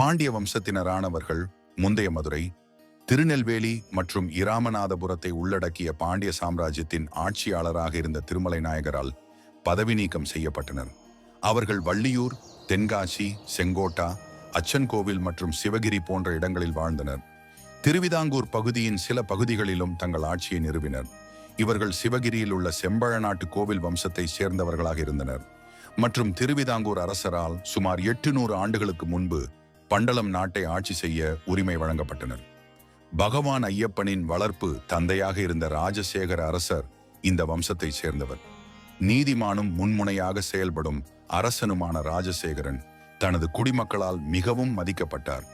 பாண்டிய வம்சத்தினரானவர்கள் முந்தைய மதுரை திருநெல்வேலி மற்றும் இராமநாதபுரத்தை உள்ளடக்கிய பாண்டிய சாம்ராஜ்யத்தின் ஆட்சியாளராக இருந்த திருமலை நாயகரால் பதவி நீக்கம் செய்யப்பட்டனர். அவர்கள் வள்ளியூர் தென்காசி செங்கோட்டா அச்சன்கோவில் மற்றும் சிவகிரி போன்ற இடங்களில் வாழ்ந்தனர். திருவிதாங்கூர் பகுதியின் சில பகுதிகளிலும் தங்கள் ஆட்சியை நிறுவினர். இவர்கள் சிவகிரியில் உள்ள செம்பழ நாட்டு கோவில் வம்சத்தை சேர்ந்தவர்களாக இருந்தனர். மற்றும் திருவிதாங்கூர் அரசரால் சுமார் எட்டு நூறு ஆண்டுகளுக்கு முன்பு பண்டலம் நாட்டை ஆட்சி செய்ய உரிமை வழங்கப்பட்டனர். பகவான் ஐயப்பனின் வளர்ப்பு தந்தையாக இருந்த ராஜசேகர அரசர் இந்த வம்சத்தை சேர்ந்தவர். நீதிமானும் முன்முனையாக செயல்படும் அரசனுமான ராஜசேகரன் தனது குடிமக்களால் மிகவும் மதிக்கப்பட்டார்.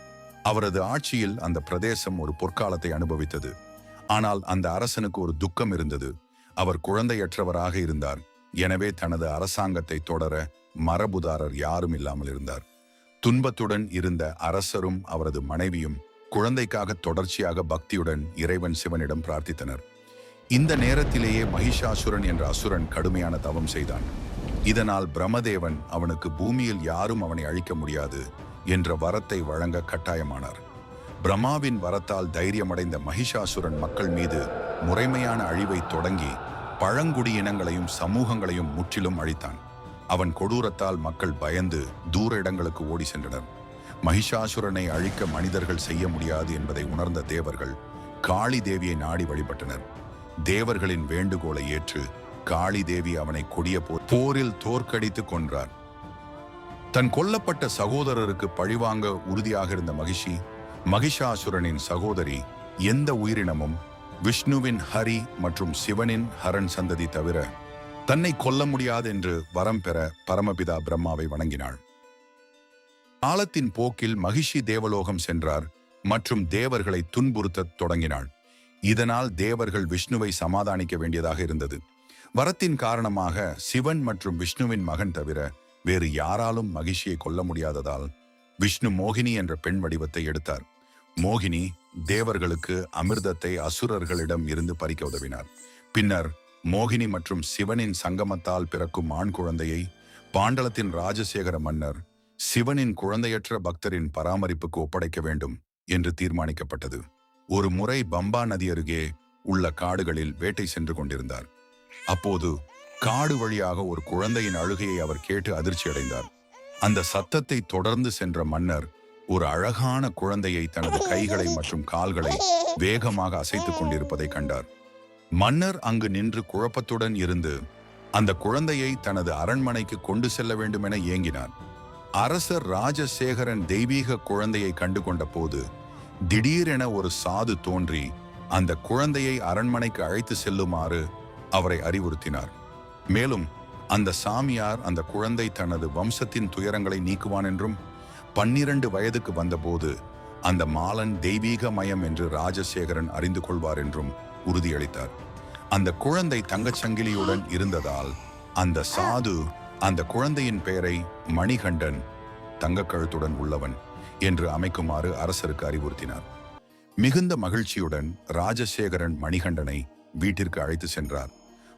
அவரது ஆட்சியில் அந்த பிரதேசம் ஒரு பொற்காலத்தை அனுபவித்தது. ஆனால் அந்த அரசனுக்கு ஒரு துக்கம் இருந்தது. அவர் குழந்தையற்றவராக இருந்தார். எனவே தனது அரசாங்கத்தை தொடர மரபுதாரர் யாரும் இல்லாமல் இருந்தார். துன்பத்துடன் இருந்த அரசரும் அவரது மனைவியும் குழந்தைக்காக தொடர்ச்சியாக பக்தியுடன் இறைவன் சிவனிடம் பிரார்த்தித்தனர். இந்த நேரத்திலேயே மகிஷாசுரன் என்ற அசுரன் கடுமையான தவம் செய்தான். இதனால் பிரமதேவன் அவனுக்கு பூமியில் யாரும் அவனை அழிக்க முடியாது என்ற வரத்தை வழங்க கட்டாயமானார். பிரம்மாவின் வரத்தால் தைரியமடைந்த மகிஷாசுரன் மக்கள் மீது முறைமையான அழிவை தொடங்கி பழங்குடியினங்களையும் சமூகங்களையும் முற்றிலும் அழித்தான். அவன் கொடூரத்தால் மக்கள் பயந்து தூர இடங்களுக்கு ஓடி சென்றனர். மகிஷாசுரனை அழிக்க மனிதர்கள் செய்ய முடியாது என்பதை உணர்ந்த தேவர்கள் காளி தேவியை நாடி வழிபட்டனர். தேவர்களின் வேண்டுகோளை ஏற்று காளி தேவி அவனை கொடிய போர் போரில் தோற்கடித்து கொன்றார். தன் கொல்லப்பட்ட சகோதரருக்கு பழிவாங்க உறுதியாக இருந்த மகிஷி மகிஷாசுரனின் சகோதரி எந்த உயிரினமும் விஷ்ணுவின் ஹரி மற்றும் சிவனின் ஹரன் சந்ததி தவிர தன்னை கொல்ல முடியாது என்று வரம் பெற பரமபிதா பிரம்மாவை வணங்கினாள். காலத்தின் போக்கில் மகிஷி தேவலோகம் சென்றார் மற்றும் தேவர்களை துன்புறுத்தத் தொடங்கினாள். இதனால் தேவர்கள் விஷ்ணுவை சமாதானிக்க வேண்டியதாக இருந்தது. வரத்தின் காரணமாக சிவன் மற்றும் விஷ்ணுவின் மகன் தவிர வேறு யாராலும் மகிஷியை கொல்ல முடியாததால் விஷ்ணு மோகினி என்ற பெண் வடிவத்தை எடுத்தார். மோகினி தேவர்களுக்கு அமிர்தத்தை அசுரர்களிடம் இருந்து பறிக்க உதவினார். பின்னர் மோகினி மற்றும் சிவனின் சங்கமத்தால் பிறக்கும் ஆண் குழந்தையை பாண்டலத்தின் ராஜசேகர மன்னர் சிவனின் குழந்தையற்ற பக்தரின் பராமரிப்புக்கு ஒப்படைக்க வேண்டும் என்று தீர்மானிக்கப்பட்டது. ஒரு முறை பம்பா நதி அருகே உள்ள காடுகளில் வேட்டை சென்று கொண்டிருந்தார். அப்போது காடு வழியாக ஒரு குழந்தையின் அழுகையை அவர் கேட்டு அதிர்ச்சி அடைந்தார். அந்த சத்தத்தை தொடர்ந்து சென்ற மன்னர் ஒரு அழகான குழந்தையை தனது கைகளை மற்றும் கால்களை வேகமாக அசைத்துக் கொண்டிருப்பதை கண்டார். மன்னர் அங்கு நின்று குழப்பத்துடன் இருந்து அந்த குழந்தையை தனது அரண்மனைக்கு கொண்டு செல்ல வேண்டுமென ஏங்கினார் அரசர் ராஜசேகரன் தெய்வீக குழந்தையை கண்டுகொண்ட போது திடீரென ஒரு சாது தோன்றி அந்த குழந்தையை அரண்மனைக்கு அழைத்து செல்லுமாறு அவரை அறிவுறுத்தினார். மேலும் அந்த சாமியார் அந்த குழந்தை தனது வம்சத்தின் துயரங்களை நீக்குவான் என்றும் பன்னிரண்டு வயதுக்கு வந்தபோது அந்த மாலன் தெய்வீக மயம் என்று ராஜசேகரன் அறிந்து கொள்வார் என்றும் உறுதியளித்தார். அந்த குழந்தை தங்கச்சங்கிலியுடன் இருந்ததால் அந்த சாது அந்த குழந்தையின் பெயரை மணிகண்டன் தங்கக்கழுத்துடன் உள்ளவன் என்று அமைக்குமாறு அரசருக்கு அறிவுறுத்தினார். மிகுந்த மகிழ்ச்சியுடன் ராஜசேகரன் மணிகண்டனை வீட்டிற்கு அழைத்து சென்றார்.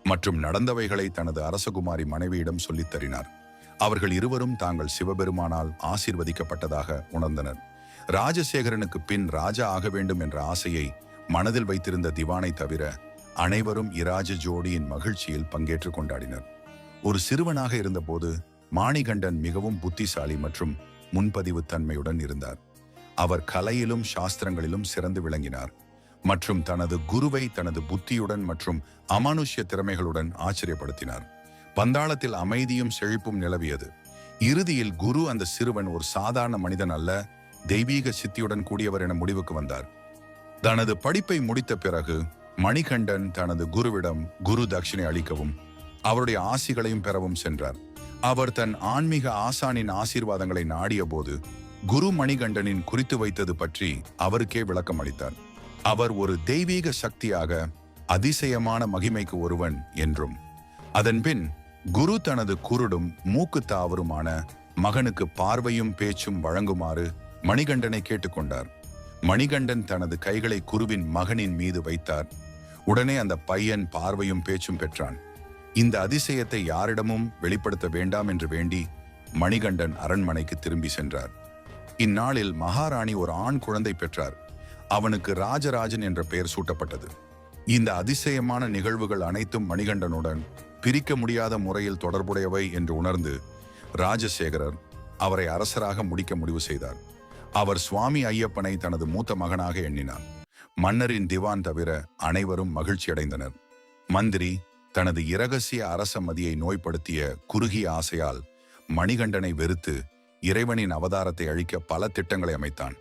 மற்றும் நடந்தவைகளை தனது அரசகுமாரி மனைவியிடம் சொல்லித் தரினார். அவர்கள் இருவரும் தாங்கள் சிவபெருமானால் ஆசீர்வதிக்கப்பட்டதாக உணர்ந்தனர். ராஜசேகரனுக்கு பின் ராஜா ஆக வேண்டும் என்ற ஆசையை மனதில் வைத்திருந்த திவானை தவிர அனைவரும் இராஜ ஜோடியின் மகிழ்ச்சியில் பங்கேற்று கொண்டாடினர். ஒரு சிறுவனாக இருந்தபோது மாணிகண்டன் மிகவும் புத்திசாலி மற்றும் முன்பதிவு தன்மையுடன் இருந்தார். அவர் கலையிலும் சாஸ்திரங்களிலும் சிறந்து விளங்கினார் மற்றும் தனது குருவை தனது புத்தியுடன் மற்றும் அமானுஷ்ய திறமைகளுடன் ஆச்சரியப்படுத்தினார். பந்தாளத்தில் அமைதியும் செழிப்பும் நிலவியது. இறுதியில் குரு அந்த சிறுவன் ஒரு சாதாரண மனிதன் அல்ல தெய்வீக சித்தியுடன் கூடியவர் என முடிவுக்கு வந்தார். தனது படிப்பை முடித்த பிறகு மணிகண்டன் தனது குருவிடம் குரு தட்சிணை அளிக்கவும் அவருடைய ஆசிகளையும் பெறவும் சென்றார். அவர் தன் ஆன்மீக ஆசானின் ஆசீர்வாதங்களை நாடிய போது குரு மணிகண்டனின் குறித்து வைத்தது பற்றி அவருக்கே விளக்கம் அளித்தார். அவர் ஒரு தெய்வீக சக்தியாக அதிசயமான மகிமைக்கு ஒருவன் என்றும் அதன்பின் குரு தனது குருடும் மூக்கு தாவருமான மகனுக்கு பார்வையும் பேச்சும் வழங்குமாறு மணிகண்டனை கேட்டுக்கொண்டார். மணிகண்டன் தனது கைகளை குருவின் மகனின் மீது வைத்தார். உடனே அந்த பையன் பார்வையும் பேச்சும் பெற்றான். இந்த அதிசயத்தை யாரிடமும் வெளிப்படுத்த வேண்டாம் என்று வேண்டி மணிகண்டன் அரண்மனைக்கு திரும்பி சென்றார். இந்நாளில் மகாராணி ஒரு ஆண் குழந்தை பெற்றார். அவனுக்கு ராஜராஜன் என்ற பெயர் சூட்டப்பட்டது. இந்த அதிசயமான நிகழ்வுகள் அனைத்தும் மணிகண்டனுடன் பிரிக்க முடியாத முறையில் தொடர்புடையவை என்று உணர்ந்து ராஜசேகரர் அவரை அரசராக முடிக்க முடிவு செய்தார். அவர் சுவாமி ஐயப்பனை தனது மூத்த மகனாக எண்ணினார். மன்னரின் திவான் தவிர அனைவரும் மகிழ்ச்சியடைந்தனர் மந்திரி தனது இரகசிய அரச மதியை நோய்படுத்திய குறுகிய ஆசையால் மணிகண்டனை வெறுத்து இறைவனின் அவதாரத்தை அழிக்க பல திட்டங்களை அமைத்தான்.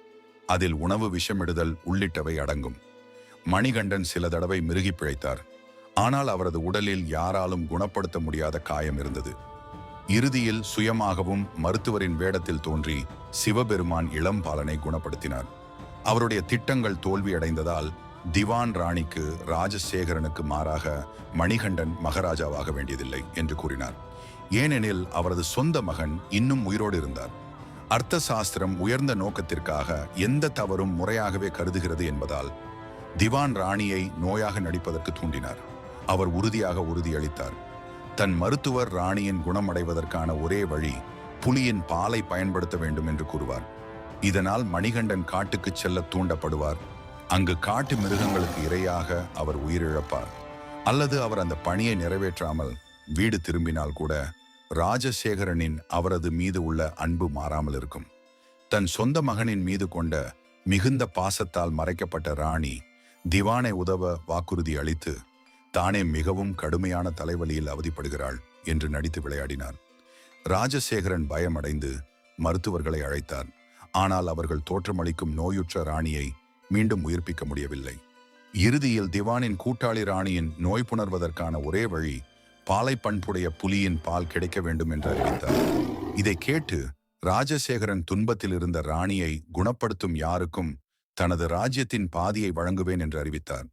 அதில் உணவு விஷமிடுதல் உள்ளிட்டவை அடங்கும். மணிகண்டன் சில தடவை மிருகி பிழைத்தார். ஆனால் அவரது உடலில் யாராலும் குணப்படுத்த முடியாத காயம் இருந்தது. இறுதியில் சுயமாகவும் மருத்துவரின் வேடத்தில் தோன்றி சிவபெருமான் இளம்பாலனை குணப்படுத்தினார். அவருடைய திட்டங்கள் தோல்வியடைந்ததால் திவான் ராணிக்கு ராஜசேகரனுக்கு மாறாக மணிகண்டன் மகாராஜாவாக வேண்டியதில்லை என்று கூறினார். ஏனெனில் அவரது சொந்த மகன் இன்னும் உயிரோடு இருந்தார். அர்த்த சாஸ்திரம் உயர்ந்த நோக்கத்திற்காக எந்த தவறும் முறையாகவே கருதுகிறது என்பதால் திவான் ராணியை நோயாக நடிப்பதற்கு தூண்டினார். அவர் உறுதியாக உறுதியளித்தார். தன் மருத்துவர் ராணியின் குணமடைவதற்கான ஒரே வழி புலியின் பாலை பயன்படுத்த வேண்டும் என்று கூறுவார். இதனால் மணிகண்டன் காட்டுக்குச் செல்ல தூண்டப்படுவார். அங்கு காட்டு மிருகங்களுக்கு இரையாக அவர் உயிரிழப்பார். அல்லது அவர் அந்த பணியை நிறைவேற்றாமல் வீடு திரும்பினால் கூட ராஜசேகரனின் அவரது மீது உள்ள அன்பு மாறாமல் இருக்கும். தன் சொந்த மகனின் மீது கொண்ட மிகுந்த பாசத்தால் மறைக்கப்பட்ட ராணி திவானை உதவ வாக்குறுதி அளித்து தானே மிகவும் கடுமையான தலைவலியில் அவதிப்படுகிறாள் என்று நடித்து விளையாடினார். ராஜசேகரன் பயமடைந்து மருத்துவர்களை அழைத்தார். ஆனால் அவர்கள் தோற்றமளிக்கும் நோயுற்ற ராணியை மீண்டும் உயிர்ப்பிக்க முடியவில்லை. இறுதியில் திவானின் கூட்டாளி ராணியின் நோய் புணர்வதற்கான ஒரே வழி பாலை பண்புடைய புலியின் பால் கிடைக்க வேண்டும் என்று அறிவித்தார். இதை கேட்டு ராஜசேகரன் துன்பத்தில் இருந்த ராணியை குணப்படுத்தும் யாருக்கும் தனது ராஜ்யத்தின் பாதியை வழங்குவேன் என்று அறிவித்தார்.